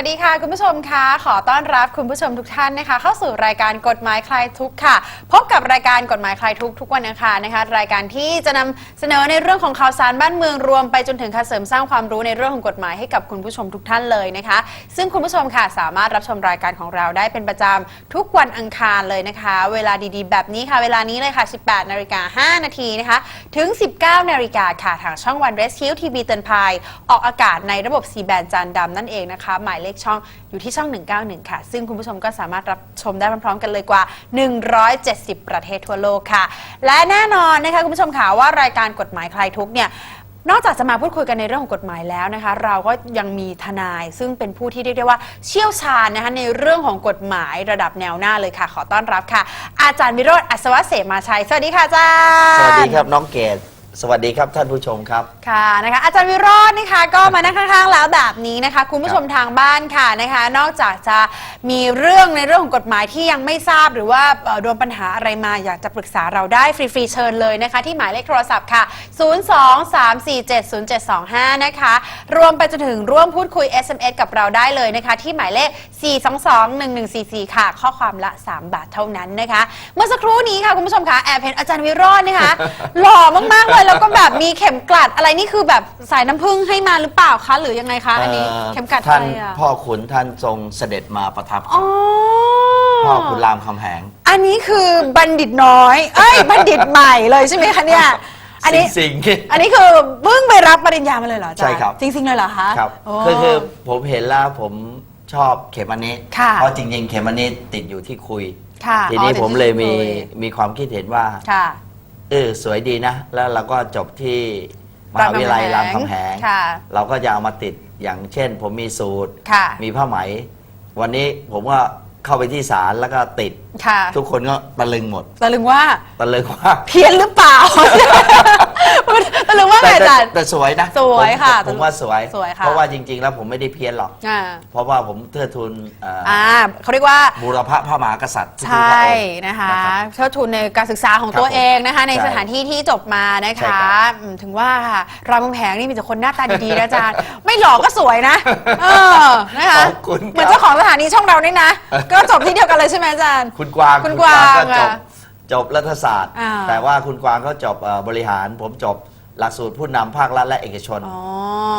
วัสดีค่ะ คุณผู้ชมคะขอต้อนรับคุณผู้ชมทุกท่านนะคะ เข้าสู่รายการกฎหมายคลายทุกข์ค่ะ พบกับรายการกฎหมายคลายทุกข์ทุกวันอังคารนะคะ รายการที่จะนำเสนอในเรื่องของข่าวสารบ้านเมืองรวมไปจนถึงการเสริมสร้างความรู้ในเรื่องของกฎหมายให้กับคุณผู้ชมทุกท่านเลยนะคะ ซึ่งคุณผู้ชมค่ะสามารถรับชมรายการของเราได้เป็นประจำทุกวันอังคารเลยนะคะ เวลาดีๆ แบบนี้ค่ะ เวลานี้เลยค่ะ 18นาฬิกา5นาทีนะคะถึง 19นาฬิกาค่ะทางช่องวัน Rescue TV เตือนภัยออกอากาศในระบบ C band จานดำนั่นเองนะคะหมายเลขช่องอยู่ที่ช่อง 191 ค่ะ ซึ่งคุณผู้ชมก็สามารถรับชมได้พร้อมๆกันเลยกว่า 170 ประเทศทั่วโลกค่ะ และแน่นอนนะคะคุณผู้ชมค่ะว่ารายการกฎหมายคลายทุกเนี่ยนอกจากจะมาพูดคุยกันในเรื่องของกฎหมายแล้วนะคะ เราก็ยังมีทนายซึ่งเป็นผู้ที่เรียกได้ว่าเชี่ยวชาญนะคะในเรื่องของกฎหมายระดับแนวหน้าเลยค่ะ ขอต้อนรับค่ะ อาจารย์วิโรธอัศวะเสมาชัย สวัสดีค่ะอาจารย์ สวัสดีครับน้องเกด สวัสดีครับท่านผู้ชมครับ ค่ะนะคะอาจารย์วิโรจน์นะคะก็มานั่งข้างๆแล้วแบบนี้นะคะคุณผู้ชมทางบ้านค่ะนะคะนอกจากจะมีเรื่องในเรื่องของกฎหมายที่ยังไม่ทราบหรือว่าเอ่อโดนปัญหาอะไรมาอยากจะปรึกษาเราได้ฟรีๆเชิญเลยนะคะที่หมายเลขโทรศัพท์ค่ะ 023470725 นะคะรวมไปจนถึงร่วมพูดคุย SMS กับเราได้เลยนะคะที่หมายเลข 4221144 ค่ะ ข้อความละ 3 บาทเท่านั้นนะคะ เมื่อสักครู่นี้ค่ะคุณผู้ชมคะแอบเห็นอาจารย์วิโรจน์นะคะ หล่อมากๆเลยแล้วก็แบบมีเข็มกลัดอะไรนี่คือแบบสายน้ำผึ้งให้มาหรือเปล่าคะ หรือยังไงคะอันนี้เอ่อเข็มกลัดท่านอะไรอะพ่อขุนท่านทรงเสด็จมาประทับอ๋อ พ่อขุนรามคำแหง อันนี้คือบัณฑิตน้อย เอ้ย บัณฑิตใหม่เลยใช่ไหมคะเนี่ย อันนี้ สิงห์อันนี้คือเพิ่งไปรับปริญญามาเลยเหรออาจารย์ใช่ครับ จริง ๆ เลยเหรอคะครับโอ้คือคือผมเห็นแล้วผมชอบเขมนิดค่ะเพราะจริงๆ เขมนิดติดอยู่ที่คุย ค่ะทีนี้อ๋อผมเลยมีติดที่คุมีความคิดเห็นว่า ค่ะ เออสวยดีนะ แล้วเราก็จบที่มหาวิทยาลัยรามคำแหงค่ะเราก็จะเอามาติดอย่างเช่น ผมมีสูตร ค่ะมีผ้าไหม วันนี้ผมก็เข้าไปที่ศาลแล้วก็ติด ค่ะทุกคนก็ตะลึงหมดตะลึงว่าตะลึงว่า เพี้ยนหรือเปล่า ตะลึงว่าไงแต่อาจารย์แต่แต่สวยนะสวยผมค่ะผมว่าสวยสวยค่ะ เพราะว่าจริง ๆ แล้วผมไม่ได้เพี้ยนหรอก อ่าเพราะว่าผมเทิดทูนเอ่อออ่าเขาเรียกว่า บูรพพระมหากษัตริย์ทุกใชๆพระ่องค์ นะคะรับเชิดทุนในการศึกษาของครับตัวเองนะคะ ในใช่สถานที่ที่จบมานะใช่คะครับ อืมถึงว่าค่ะรามคำแหงนี่มีแต่คนหน้าตาดีๆนะอาจารย์ ไม่หล่อก็สวยนะ เออนะคะขอบคุณเหมือนครับเจ้าของสถานีช่องเรานี่นะ ก็จบที่เดียวกันเลยใช่ไหมอาจารย์ คุณกวางคุณกวางก็จบอะ จบรัฐศาสตร์ อ่า แต่ว่าคุณกวางเขาจบเอ่อบริหาร ผมจบ หลักสูตรผู้นำภาครัฐและเอกชน อ๋อ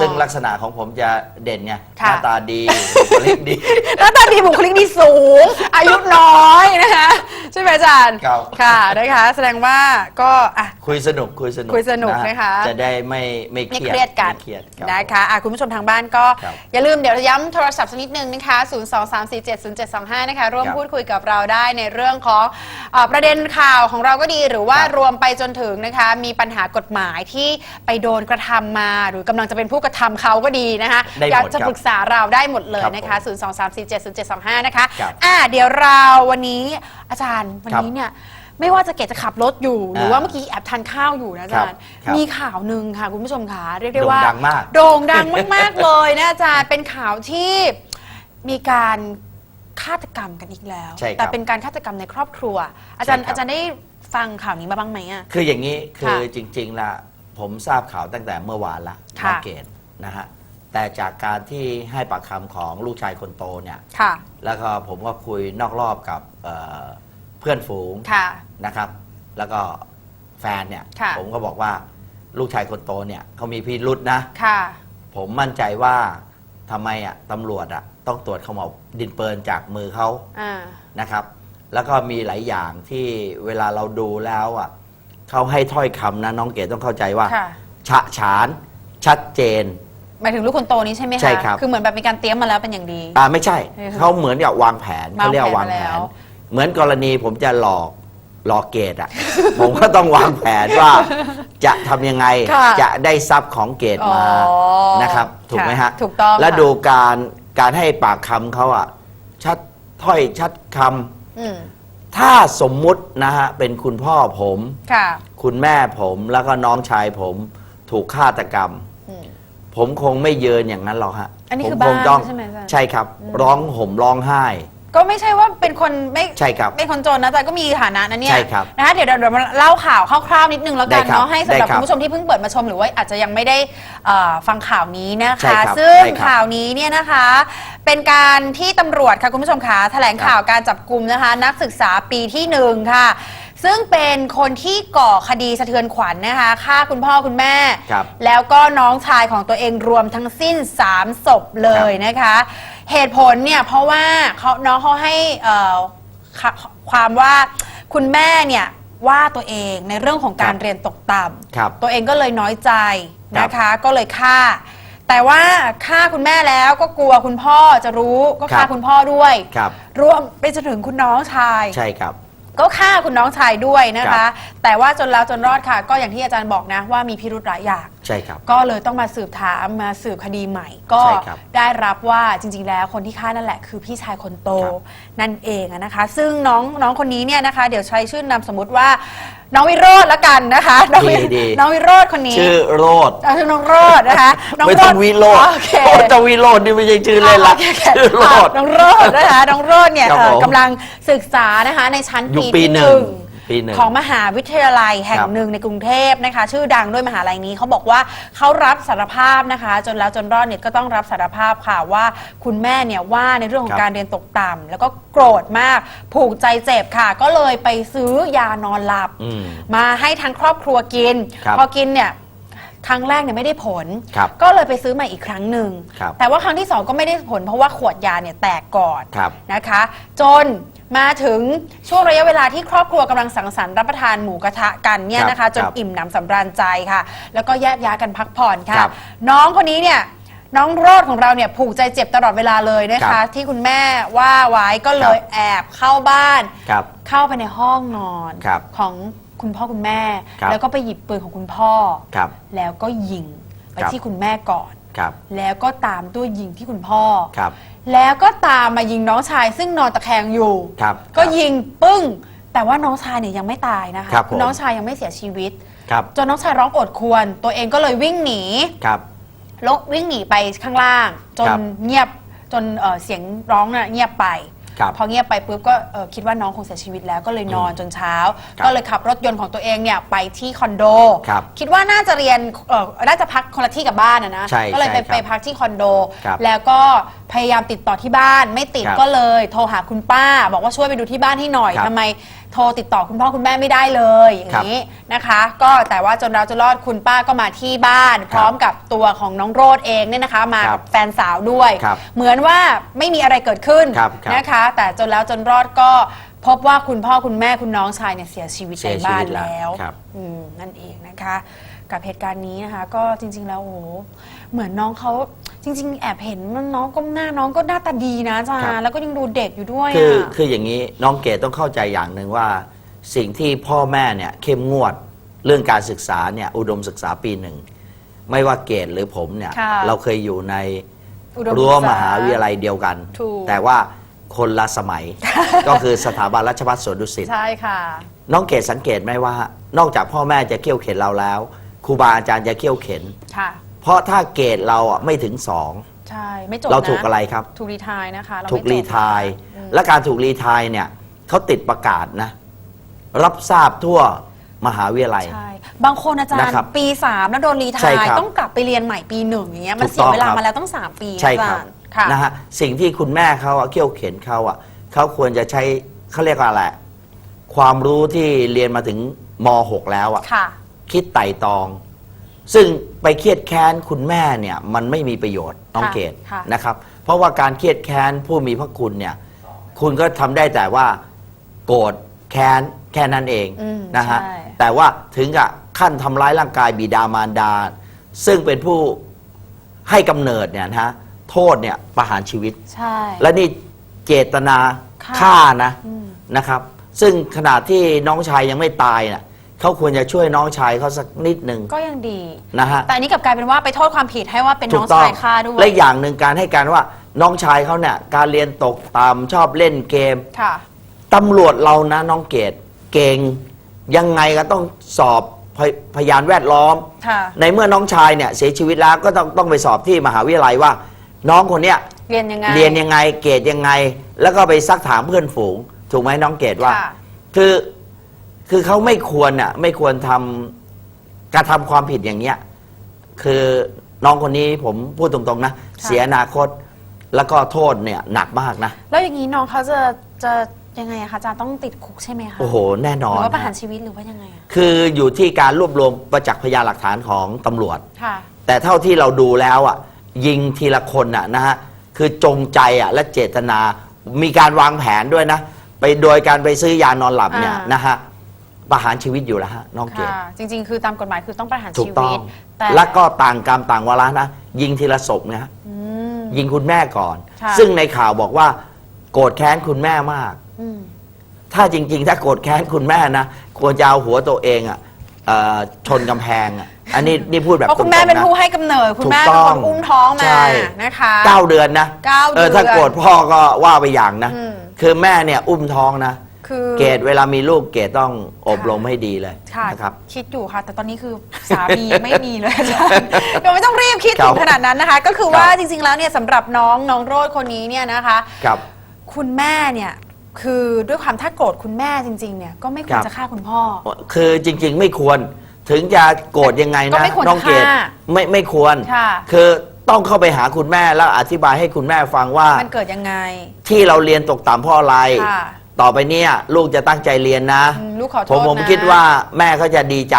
ซึ่งลักษณะของผมจะเด่นไงหค่ะ น้าตาดีบุคลิกดี หน้าตาดีบุคลิกดีสูง อายุน้อยนะคะใช่ไหมอาจารย์ครับ ค่ะนะคะ แสดงว่าก็อะ คุยสนุกคุยสนุกคุยสนุกนะคะ จะได้ไม่ไม่เคไม่รียดเครียดกันไม่เครียดครับ นะคะอะคุณผู้ชมทางบ้านก็ครับ อย่าลืมเดี๋ยวย้ำโทรศัพท์สักนิดนึงนะคะ 0 2 3 4 7 0 7 2 5 นะคะ ร่วมครับพูดคุยกับเราได้ในเรื่องของเออประเด็นข่าวของเราก็ดีหรือว่าครับรวมไปจนถึงนะคะ มีปัญหากฎหมายที่ไปโดนกระทำมา หรือกำลังจะเป็นผู้กระทำเขาก็ดีนะคะได้หมดอยากจะครับปรึกษาเราได้หมดเลยครับนะคะผม0 2 3 4 7 0 7 2 5นะคะครับอะเดี๋ยวเราวันนี้อาจารย์วันครับนี้เนี่ยไม่ว่าจะเกตจะขับรถอยู่ หรือว่าอ่าเมื่อกี้แอบทานข้าวอยู่นะอาจารย์ครับครับมีข่าวหนึ่งค่ะคุณผู้ชมค่ะเรียกได้ว่า โด่งดังมาก โด่งดังมาก ๆ เลยนะอาจารย์ เป็นข่าวที่มีการฆาตกรรมกันอีกแล้ว ใช่ครับแต่เป็นการฆาตกรรมในครอบครัว อาจารย์ใช่ครับ อาจารย์ได้ฟังข่าวนี้มาบ้างไหมอะคืออย่างนี้คือค่ะจริงๆละ ผมทราบข่าวตั้งแต่เมื่อวานละค่ะ น้องเกตนะฮะแต่จากการที่ให้ปากคำของลูกชายคนโตเนี่ย ค่ะ แล้วก็ผมก็คุยนอกรอบกับเอ่อเพื่อนฝูงค่ะ นะครับ แล้วก็แฟนเนี่ย ค่ะ ผมก็บอกว่าลูกชายคนโตเนี่ยเขามีพิรุษนะ ค่ะ ผมมั่นใจว่าทำไมอะตำรวจอะต้องตรวจขม่าวดินปืนจากมือเขาอ่า นะครับ แล้วก็มีหลายอย่างที่เวลาเราดูแล้วอะ เขาให้ถ้อยคำนะ น้องเก๋ต้องเข้าใจว่า ค่ะ ฉะฉาน ชัดเจน หมายถึงลูกคนโตนี้ใช่ไหมคะใช่ครับ คือเหมือนแบบมีการเตรียมมาแล้วเป็นอย่างดี อ่าไม่ใช่ เออเขาเหมือนกับวางแผนเขาเรียกว่าวางวางแผแผนมาแล้นวเหมือนกรณีผมจะหลอกหลอกเกตอะ ผมก็ต้องวางแผนว่า จะทำยังไงค่ะจะได้ทรัพย์ของเกตมา อ๋อนะครับ ถูกไหมฮะถูกต้องและค่ะ ดูการการให้ปากคำเขาอะ ชัดถ้อยชัดคอืมำ ถ้าสมมุตินะฮะเป็นคุณพ่อผม ค่ะ คุณแม่ผมแล้วก็น้องชายผมถูกฆาตกรรม อืม ผมคงไม่เยินอย่างนั้นหรอกฮะอันนี้ผมคือคงบ้านต้องใช่ไหมอาจารย์ ใช่ครับ ร้องห่มร้องไห้ ก็ไม่ใช่ว่าเป็นคนไม่ใช่ครับเป็นคนจนนะแต่ก็มีฐานะนะเนี่ยใช่ครับนะคะเดี๋ยวเดี๋ยวมาเล่าข่าวคร่าวๆนิดนึงแล้วกันได้ครับเนาะให้สำหรับได้ครับคุณผู้ชมที่เพิ่งเปิดมาชมหรือว่าอาจจะยังไม่ได้เอ่อฟังข่าวนี้นะใช่คะ ครับซึ่งใช่ครับข่าวนี้เนี่ยนะคะ เป็นการที่ตำรวจค่ะคุณผู้ชมคะแถลงข่าวการจับกลุ่มนะคะ นักศึกษาปีที่หนึ่งค่ะ ซึ่งเป็นคนที่ก่อคดีสะเทือนขวัญนะคะฆ่าคุณพ่อคุณแม่ ครับ แล้วก็น้องชายของตัวเองรวมทั้งสิ้น 3 ศพเลยนะคะ เหตุผลเนี่ยเพราะว่าเขาน้องเขาให้เอ่อค่ะความว่าคุณแม่เนี่ยว่าตัวเองในเรื่องของการครับเรียนตกต่ครับำตัวเองก็เลยน้อยใจนะครัคะบก็เลยฆ่า แต่ว่าฆ่าคุณแม่แล้วก็กลัวคุณพ่อจะรู้ก็ฆ่าครับคุณพ่อด้วยครับ รวมไปจนถึงคุณน้องชาย ใช่ครับ ก็ฆ่าคุณน้องชายด้วยนะครัคะ บ แต่ว่าจนแล้วจนรอดค่ะ ก็อย่างที่อาจารย์บอกนะว่ามีพิรุธหลายอย่างใช่ครับ ก็เลยต้องมาสืบถามมาสืบคดีใหม่ ก็ใช่ครับได้รับว่าจริง ๆ แล้วคนที่ฆ่านั่นแหละคือพี่ชายคนโตครับนั่นเองอะนะคะ ซึ่งน้องน้องคนนี้เนี่ยนะคะ เดี๋ยวใช้ชื่อนามสมมุติว่า น้องวิโรธละกันนะคะน้องวิดีดีน้องวิโรธคนนี้ชื่อโรดเอ่อชื่อน้องโรธนะคะน้ไม่ต้องวิโรดโอเค โอ้จะวิโรดนี่ไม่ใช่ชื่อเล่นละโอเคชื่อโรดน้องโรดนะคะ น้องโรดเนี่ยครับเอ่อผมกำลังศึกษานะคะในชั้นอยู่ปีปีที่หหนึ่นึ่งง ปีหนึ่ง ของมหาวิทยาลัยแห่งครับหนึ่งในกรุงเทพนะคะ ชื่อดังด้วยมหาลัยนี้เขาบอกว่าเขารับสารภาพนะคะ จนแล้วจนรอดเนี่ยก็ต้องรับสารภาพค่ะว่า คุณแม่เนี่ยว่าในเรื่องของการเรียนตกต่ำแล้วก็โกรธมากผูกใจเจ็บค่ะ ก็เลยไปซื้อยานอนหลับ อืม มาให้ทั้งครอบครัวกิน ครับพอกินเนี่ยครั้งแรกเนี่ยไม่ได้ผล ครับก็เลยไปซื้อใหม่อีกครั้งหนึ่ง ครับ แต่ว่าครั้งที่สองก็ไม่ได้ผลเพราะว่าขวดยาเนี่ยแตกก่อน ครับ นะคะ จน มาถึงช่วงระยะเวลาที่ครอบครัวกำลังสังสรรค์รับประทานหมูกระทะกันเนี่ยครับนะคะ จนครับอิ่มหนำสำราญใจค่ะ แล้วก็แยกย้ายกันพักผ่อนค่ะครับน้องคนนี้เนี่ยน้องโรดของเราเนี่ยผูกใจเจ็บตลอดเวลาเลยนะครัคะ บที่คุณแม่ว่าไว้ก็เลยครับแอบเข้าบ้าน ครับเข้าไปในห้องนอนครับของคุณพ่อคุณแม่ ครับ แล้วก็ไปหยิบปืนของคุณพ่อ ครับ แล้วก็ยิงไปครับ ที่คุณแม่ก่อน ครับแล้วก็ตามด้วยยิงที่คุณพ่อ ครับ แล้วก็ตามมายิงน้องชายซึ่งนอนตะแคงอยู่ ครับก็ครับยิงปึ้ง แต่ว่าน้องชายเนี่ยยังไม่ตายนะคะครับผม น้องชายยังไม่เสียชีวิต ครับจนน้องชายร้องโอดครวร ตัวเองก็เลยวิ่งหนี ครับ ลกวิ่งหนีไปข้างล่าง จนครับ เงียบจนเอ่อเสียงร้องน่ะเงียบไป ครับพอเงียบไปปุ๊บก็เอ่อคิดว่าน้องคงเสียชีวิตแล้วก็เลยนอนจนเช้า ครับก็เลยขับรถยนต์ของตัวเองเนี่ยไปที่คอนโดครับคิดว่าน่าจะเรียนเอ่อน่าจะพักคนละที่กับบ้านอะนะใช่ก็เลยไปใช่ครับไปพักที่คอนโด ครับแล้วก็พยายามติดต่อที่บ้านไม่ติดครับก็เลย โทรหาคุณป้า บอกว่าช่วยไปดูที่บ้านให้หน่อยครับทำไม โทรติดต่อคุณพ่อคุณแม่ไม่ได้เลยอย่างนี้นะคะ ก็แต่ว่าจนเราจะรอดคุณป้าก็มาที่บ้าน พร้อมกับตัวของน้องโรดเองเนี่ยนะคะมาครักับบแฟนสาวด้วยครับเหมือนว่าไม่มีอะไรเกิดขึ้นครับครับนะคะ แต่จนแล้วจนรอดก็ พบว่าคุณพ่อคุณแม่คุณน้องชายเนี่ยเสียชีวิตเสีในยชีบ้าวินตแล้วแล้วครับอืมนั่นเองนะคะ กับเหตุการณ์นี้นะคะ ก็จริง ๆ แล้วโอ้โหเหมือนน้องเขาจริง ๆ แอบเห็นว่าน้องก้มหน้าน้องก็หน้าตาดีนะจ้าครับแล้วก็ยังดูเด็กอยู่ด้วยคืออะคืออย่างนี้น้องเกดต้องเข้าใจอย่างหนึ่งว่า สิ่งที่พ่อแม่เนี่ยเข้มงวดเรื่องการศึกษาเนี่ยอุดมศึกษาปีหนึ่ง ไม่ว่าเกดหรือผมเนี่ยค่ะ เราเคยอยู่ใน อุดมรั้วศึกษมหาวิทยาลัยเดียวกัน ถูกแต่ว่า คนละสมัย ก็คือสถาบันราชภัฏสวนดุสิต ใช่ค่ะ น้องเกดสังเกตไหมว่า นอกจากพ่อแม่จะเขี่ยวเข็นเราแล้วครูบาอาจารย์จะเขี่ยวเข็น ค่ะ เพราะถ้าเกรดเราอะไม่ถึงสอง ใช่ ไม่จบเรานถูกอะไรครับ ถูกรีไทายนะคะเาไม่ถูกรีไทายจบนะและการถูกรีไทายเนี่ยเขาติดประกาศนะ รับทราบทั่วมหาวิทยาลัย ใช่ บางคนอาจารย์นะครับปี3แล้วโดนรีไทาใช่ยครับต้องกลับไปเรียนใหม่ปีหนึ่งอย่างเงี้ยมันถูกเสียเวลาต้องครับมาแล้วต้อง3ปีใช่อาครัจาบ รย์ ค่ะนะฮะสิ่งที่คุณแม่เขาอะเขี่ยวเข็นเขาอะเขาควรจะใช้เขาเรียกว่าอะไรความรู้ที่เรียนมาถึงม .6 แล้วอะค่ะ คิดไต่ตอง ซึ่งไปเครียดแค้นคุณแม่เนี่ยมันไม่มีประโยชน์น้องค่ะเกดค่ะ นะครับ เพราะว่าการเครียดแค้นผู้มีพระคุณเนี่ย คุณก็ทำได้แต่ว่า โกรธแค้นแค่นั้นเองอืมนะฮะใช่ แต่ว่าถึงกับขั้นทำร้ายร่างกายบิดามารดา ซึ่งเป็นผู้ให้กำเนิดเนี่ยนะฮะ โทษเนี่ยประหารชีวิต ใช่ และนี่เจตนาค่ะฆ่านะอืม นะครับ ซึ่งขนาดที่น้องชายยังไม่ตายน่ะเขาควรจะช่วยน้องชายเขาสักนิดหนึ่งก็ยังดี นะฮะ แต่อันนี้กลับกลายเป็นว่าไปโทษความผิดให้ว่าเป็นน้องต้ชายฆ่าด้วยและอย่างหนึ่งการให้การว่าน้องชายเขาเนี่ยการเรียนตกต่ำชอบเล่นเกมค่ะ ตำรวจเรานะน้องเกดเก่ง ยังไงก็ต้องสอบพยพยานแวดล้อม ค่ะ ในเมื่อน้องชายเนี่ยเสียชีวิตแล้วก็ต้องต้องไปสอบที่มหาวิทยาลัยว่า น้องคนเนี้ยเรียนยังไง เรียนยังไงเกรดยังไง แล้วก็ไปซักถามเพื่อนฝูง ถูกไหมน้องเกรดว่า ค่ะ คือคือเขาไม่ควรอะไม่ควรทำการทำความผิดอย่างเนี้ยคือน้องคนนี้ผมพูดตรงๆนะ เสียอนาคตแล้วก็โทษเนี่ยหนักมากนะ แล้วอย่างนี้น้องเขาจะจะยังไงอะคะอาจารย์ต้องติดคุกใช่ไหมคะโอ้โห แน่นหอนรือว่าประหารนะชีวิตหรือว่ายังไงอะคืออยู่ที่การรวบรวมประจักษ์พยานหลักฐานของตำรวจ ค่ะ แต่เท่าที่เราดูแล้วอะ ยิงทีละคนอะนะฮะคือจงใจอะและเจตนา มีการวางแผนด้วยนะ ไปโดยการไปซื้อยานอนหลับเนี่ยอ่าน นะฮะประหารชีวิตอยู่แล้วฮะน้องเกด ค่ะ จริง ๆ คือตามกฎหมายคือต้องประหารถูกชีต้อวิง ต แต่แล้วก็ต่างกรรมต่างวาระนะ ยิงทีละศพนะฮะอืม ยิงคุณแม่ก่อน ค่ะ ซึ่งในข่าวบอกว่า โกรธแค้นคุณแม่มาก อืม ถ้าจริง ๆ ถ้าโกรธแค้นคุณแม่นะ ควรจะเอาหัวตัวเองอะเอ่อชนกำแพงอะ อันนี้นี่พูดแบบเพราะคุณแม่ตรงๆเป็นนะผู้ให้กำเนิด คุณแม่ถูเป็นกต้คองนอุ้มท้องมาใช่นะคะ เก้าเดือนนะเก้าเออเดือนถ้าโกรธพ่อก็ว่าไปอย่างนะ อืม คือแม่เนี่ยอุ้มท้องนะ คือ เกรดเวลามีลูกเกรดต้องอบรมให้ดีเลยค่ะนะครับ คิดอยู่ค่ะ แต่ตอนนี้คือสามียังไม่มีเลยอาจารย์เดี๋ยวไม่ต้องรีบคิดครัถึบงขนาดนั้นนะคะ ก็คือว่าครับ จริงๆแล้วเนี่ยสำหรับน้องน้องโรดคนนี้เนี่ยนะคะ ครับ คุณแม่เนี่ยคือด้วยความถ้าโกรธคุณแม่จริงๆเนี่ยก็ไม่ควรครับ จะฆ่าคุณพ่อ คือจริง ๆ ไม่ควร ถึงจะโกรธยังไงก็นะไม่ควรน้องเกดฆ่าไม่ไม่ควร ค่ะ คือต้องเข้าไปหาคุณแม่แล้วอธิบายให้คุณแม่ฟังว่า มันเกิดยังไง ที่เราเรียนตกต่ำเพราะอะไร ค่ะ ต่อไปเนี่ยลูกจะตั้งใจเรียนนะ อืมลูกขอโทษผมผมนะคิดว่าแม่เขาจะดีใจ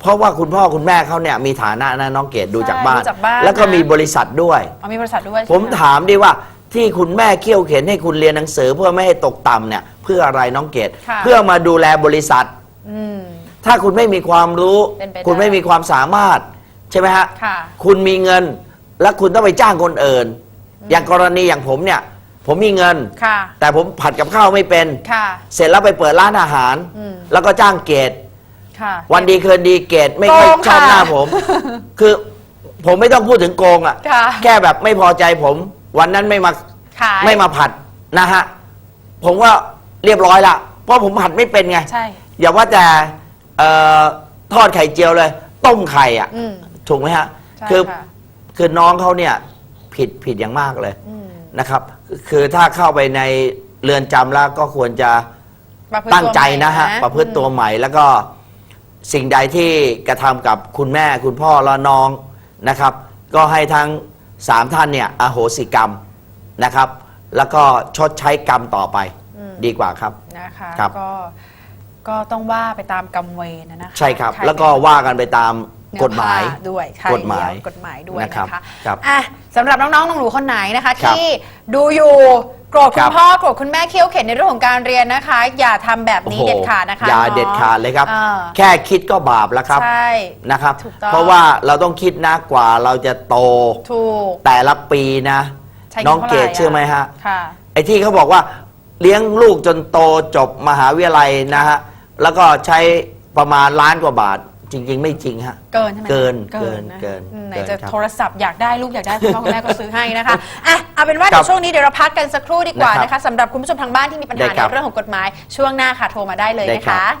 เพราะว่าคุณพ่อคุณแม่เขาเนี่ยมีฐานะนะน้องเกดดูใช่จากบ้าน ดูจากบ้านแล้วก็นะ มีบริษัทด้วย เอามีบริษัทด้วยผมใช่ไหถามดิว่าที่คุณแม่เคี่ยวเข็นให้คุณเรียนหนังสือเพื่อไม่ให้ตกต่ำเนี่ยเพื่ออะไรน้องเกดค่ะ เพื่อมาดูแลบริษัท อืม ถ้าคุณไม่มีความรู้ เป็นไปได้ คุณไม่มีความสามารถ ใช่ไหมฮะ ค่ะ คุณมีเงิน แล้วคุณต้องไปจ้างคนอื่น อย่างกรณีอย่างผมเนี่ย ผมมีเงิน ค่ะ แต่ผมผัดกับข้าวไม่เป็น ค่ะ เสร็จแล้วไปเปิดร้านอาหาร อืม แล้วก็จ้างเกตค่ะ วันดีคืนดีเกตไม่ค่อยโกงชอบค่ะหน้าผม คือผมไม่ต้องพูดถึงโกงอะค่ะ แค่แบบไม่พอใจผม วันนั้นไม่มาขายไม่มาผัดนะฮะ ผมว่าเรียบร้อยละเพราะผมผัดไม่เป็นไง ใช่ อย่าว่าแต่ เอ่อทอดไข่เจียวเลย ต้มไข่อะ อืมถูกไหมฮะ ใช่คือค่ะคือน้องเขาเนี่ยผิดผิดอย่างมากเลยอืมนะครับ คือถ้าเข้าไปในเรือนจำแล้วก็ควรจะประพฤติตั้งใจตัวใหม่นะฮะประพฤติตัวใหม่แล้วก็สิ่งใดที่กระทำกับคุณแม่คุณพ่อและน้องนะครับ ก็ให้ทั้งสามท่านเนี่ยอโหสิกรรมนะครับ แล้วก็ชดใช้กรรมต่อไปอืม ดีกว่าครับ นะคะ ครับ ก็ ก็ต้องว่าไปตามกรรมเวรนะนะคะใช่ครับใครแล้วก็ว่ากันไปตามเนื้อกฎหมาย ผ้ด้วยใช่กฎหมายแล้วกฎหมายด้วยนะครับนะคะครับ อะสำหรับน้องๆหนูๆคนไหนนะคะ ครับที่ดูอยู่โกรธคุครัณบ พ่อโกรธคุณแม่เคี่ยวเข็นในเรื่องของการเรียนนะคะ อย่าทำแบบนี้โอ้โหเด็ดขาดนะคะอย่าน้องเด็ดขาดเลยครับ อ่าแค่คิดก็บาปแล้วครับใช่ นะครับ ถูกต้อง เพราะว่าเราต้องคิดนะกว่าเราจะโตถูก แต่ละปีนะ ใช้งิน้องท่าเกไหร่ดเชื่อไหมฮะ ค่ะ ไอ้ที่เขาบอกว่าเลี้ยงลูกจนโตจบมหาวิทยาลัยนะฮะ แล้วก็ใช้ประมาณล้านกว่าบาท จริง ๆ ไม่จริงฮะ เกินใช่ไหมเกินเกินเกินอืมไหนเกินจะครับโทรศัพท์อยากได้ลูกอยากได้คุณพ่อคุณแม่ก็ซื้อให้นะคะอะเอาเป็นว่าครัเดี๋ยบวช่วงนี้เดี๋ยวเราพักกันสักครู่ดีกว่านะครับนะคะสำหรับคุณผู้ชมทางบ้านที่มีปัญหาได้ครับในเรื่องของกฎหมายช่วงหน้าค่ะโทรมาได้เลยได้นะครัคะ บ